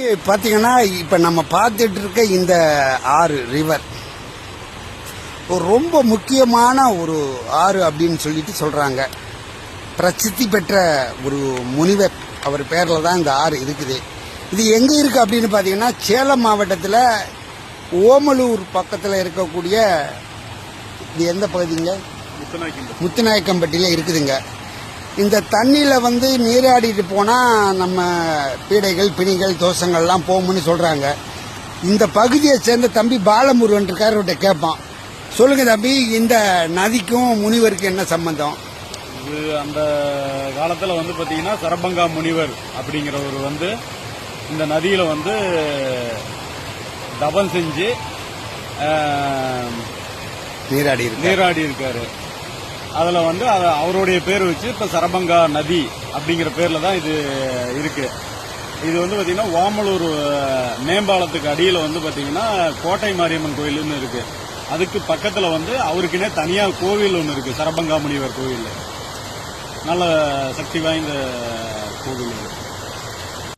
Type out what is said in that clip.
பார்த்தீங்கன்னா இப்போ நம்ம பார்த்துட்டு இருக்க இந்த ஆறு ரிவர் ஒரு ரொம்ப முக்கியமான ஒரு ஆறு அப்படின்னு சொல்லிட்டு சொல்றாங்க. பிரசித்தி பெற்ற ஒரு முனிவர் அவர் பேரில் தான் இந்த ஆறு இருக்குது. இது எங்கே இருக்கு அப்படின்னு பார்த்தீங்கன்னா சேலம் மாவட்டத்தில் ஓமலூர் பக்கத்தில் இருக்கக்கூடிய இது எந்த பகுதிங்க? முத்துநாயக்கம்பட்டியில் இருக்குதுங்க. இந்த தண்ணியில் வந்து நீராடிட்டு போனால் நம்ம பீடைகள் பிணிகள் தோஷங்கள்லாம் போகும்னு சொல்கிறாங்க இந்த பகுதியை சேர்ந்த தம்பி பாலமுருகன் இருக்கார் அவர்கிட்ட கேட்பான். சொல்லுங்க தம்பி இந்த நதிக்கும் முனிவருக்கு என்ன சம்பந்தம்? இது அந்த காலத்துல வந்து பாத்தீங்கன்னா சரபங்கா முனிவர் அப்படிங்கிறவர் வந்து இந்த நதியில வந்து தபம் செஞ்சு நீராடி நீராடி இருக்காரு அதில் வந்து அவருடைய பேர் வச்சு இப்போ சரபங்கா நதி அப்படிங்கிற பேரில் தான் இது இருக்கு. இது வந்து பார்த்திங்கன்னா ஓமலூர் மேம்பாலத்துக்கு அடியில் வந்து பார்த்திங்கன்னா கோட்டை மாரியம்மன் கோயில்னு இருக்கு. அதுக்கு பக்கத்தில் வந்து அவருக்குன்னே தனியாக கோவில் ஒன்று இருக்கு. சரபங்கா முனிவர் கோவில் நல்ல சக்தி வாய்ந்த கோவில் இது